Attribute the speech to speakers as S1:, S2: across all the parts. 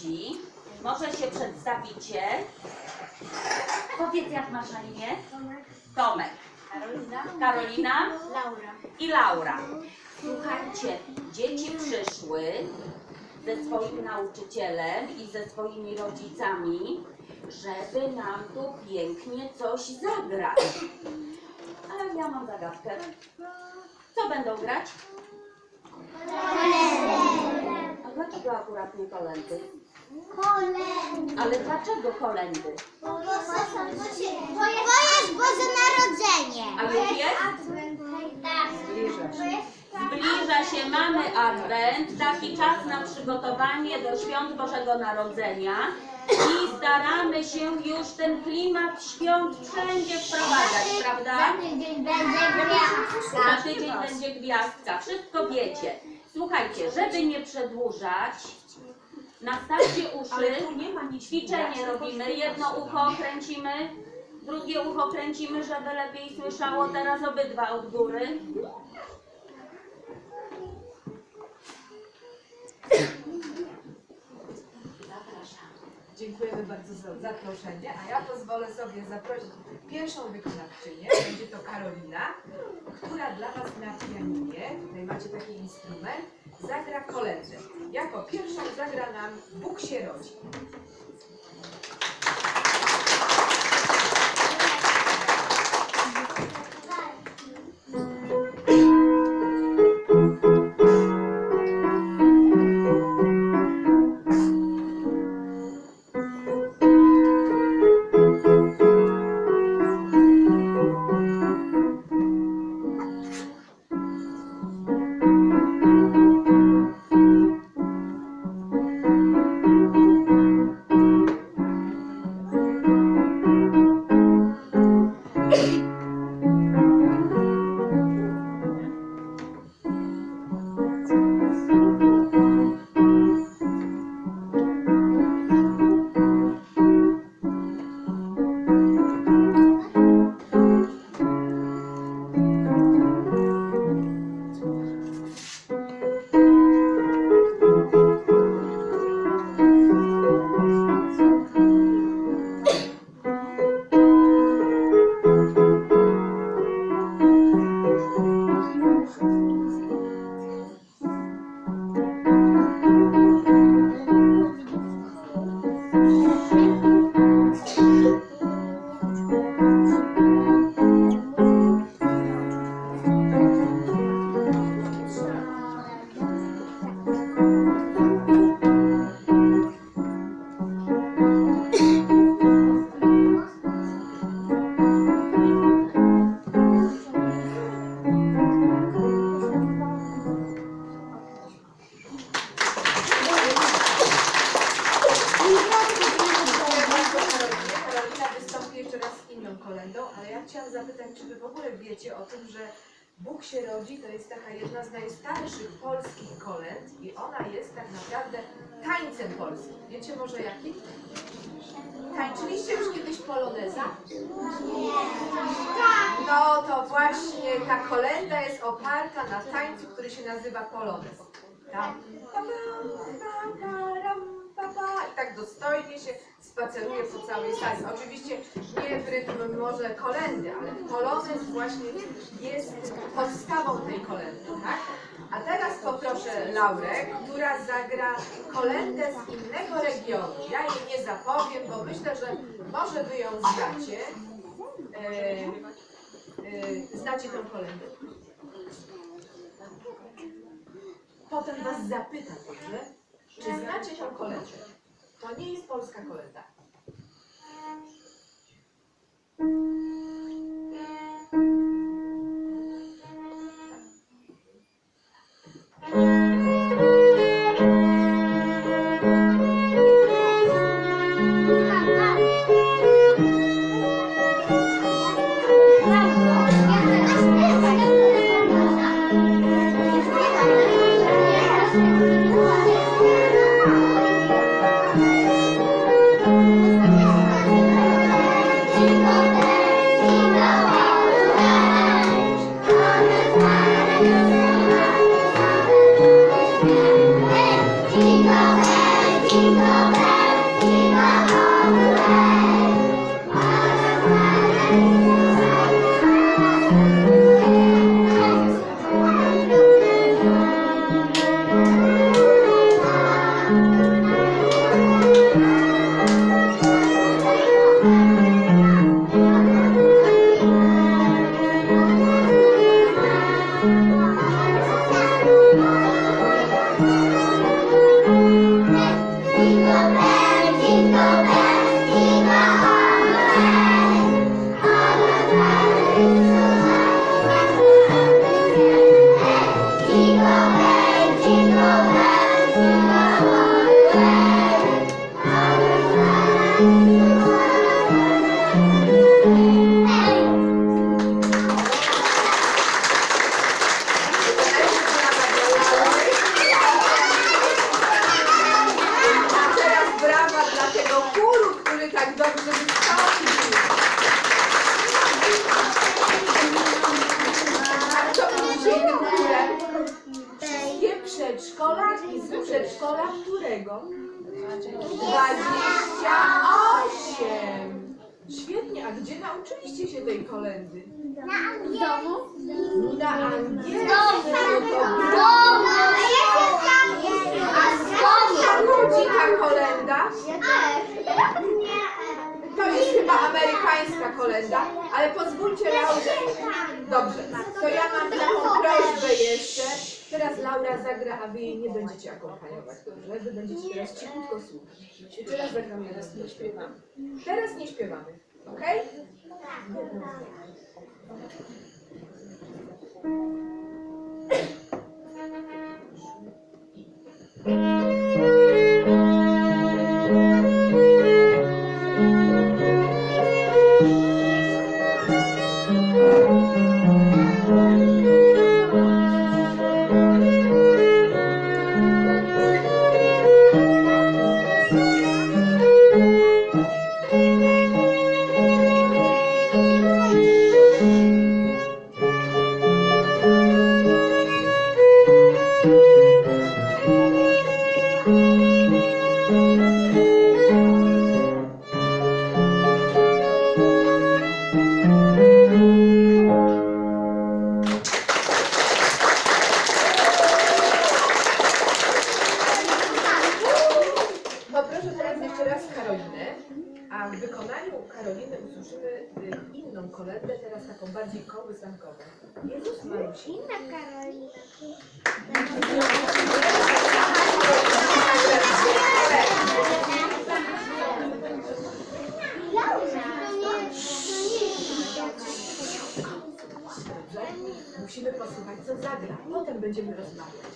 S1: gości. Może się przedstawicie. Powiedz, jak masz na imię? Tomek.
S2: Karolina.
S1: Karolina
S2: Laura.
S1: i Laura. Słuchajcie, dzieci przyszły ze swoim nauczycielem i ze swoimi rodzicami, żeby nam tu pięknie coś zagrać. A ja mam zagadkę. Co będą grać? A dlaczego akurat nie kolendy? Ale dlaczego kolendy?
S2: Bo jest Boże Narodzenie.
S1: A już jest?
S2: Tak.
S1: Zbliża się, mamy Adwent, taki czas na przygotowanie do świąt Bożego Narodzenia i staramy się już ten klimat świąt wszędzie wprowadzać, prawda?
S2: tydzień będzie gwiazdka.
S1: Za tydzień będzie gwiazdka, wszystko wiecie. Słuchajcie, żeby nie przedłużać, nastawcie uszy, ćwiczenie robimy, jedno ucho kręcimy, drugie ucho kręcimy, żeby lepiej słyszało, teraz obydwa od góry. Zapraszam.
S3: Dziękujemy bardzo za zaproszenie, a ja pozwolę sobie zaprosić pierwszą wykonawczynię, będzie to Karolina, która dla Was na pianinie, tutaj macie taki instrument, zagra kolendę. Jako pierwszą zagra nam Bóg się rodzi. I ona jest tak naprawdę tańcem polskim. Wiecie może jakim? Tańczyliście już kiedyś poloneza? No to właśnie ta kolenda jest oparta na tańcu, który się nazywa polonez. Tam, i tak dostojnie się spaceruje po całej sali. Oczywiście nie w rytm może kolendy, ale polonez właśnie jest podstawą tej kolendy, tak? A teraz poproszę Laurę, która zagra kolendę z innego regionu. Ja jej nie zapowiem, bo myślę, że może wy ją znacie. E, e, znacie tę kolendę? Potem was zapytam, dobrze? Czy znacie tę kolendę? To nie jest polska kolenda. Nauczyliście się tej kolendy?
S2: W domu?
S3: Na angielskim.
S2: A
S3: Skąd pochodzi ta kolenda? To jest chyba amerykańska kolenda, ale pozwólcie Laurze. Dobrze, to ja mam taką prośbę jeszcze. Teraz Laura zagra, a wy jej nie będziecie akompaniować, dobrze? Wy będziecie teraz cichutko słuchać. Teraz zagramy, teraz nie śpiewamy. Teraz nie śpiewamy, Okay? Karolinę, a w wykonaniu Karoliny usłyszymy y, inną kolendę, teraz taką bardziej kołysankową. Jezus Marusi.
S2: Inna Karolina.
S3: Dobrze? Musimy posłuchać, co zagra. Potem będziemy rozmawiać.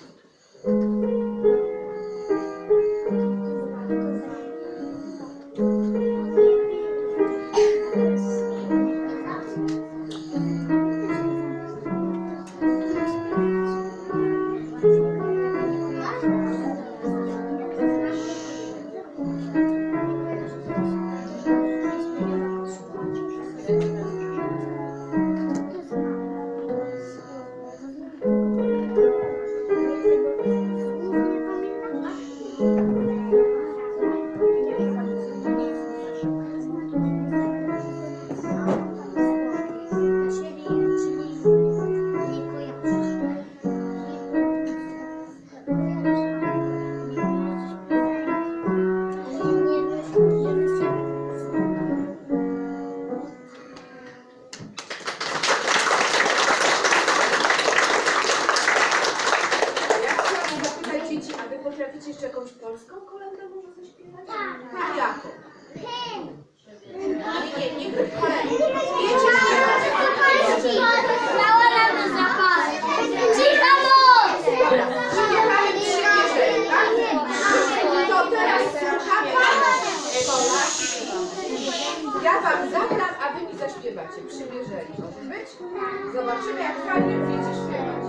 S3: Zobaczymy, jak fajnie umiecie śpiewać.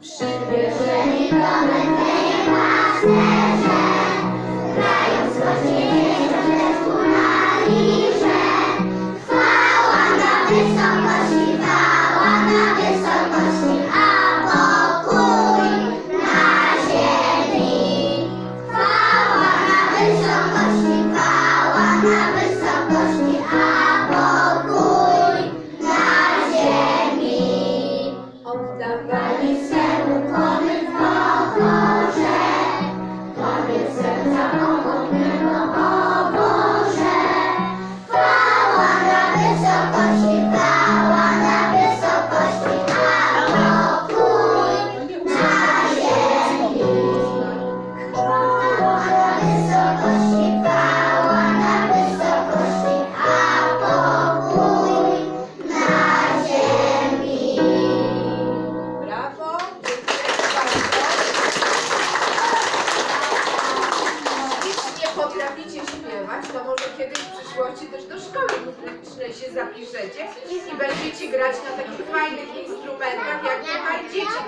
S3: Przymierzeli
S2: Wysokości,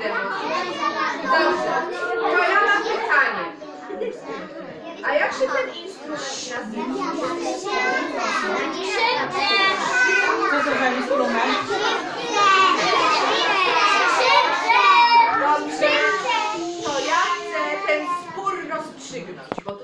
S3: Dobrze. To ja mam pytanie. A jak się ten instrument nazywa? Co to za instrument? Dobrze. To ja chcę ten spór
S2: rozstrzygnąć.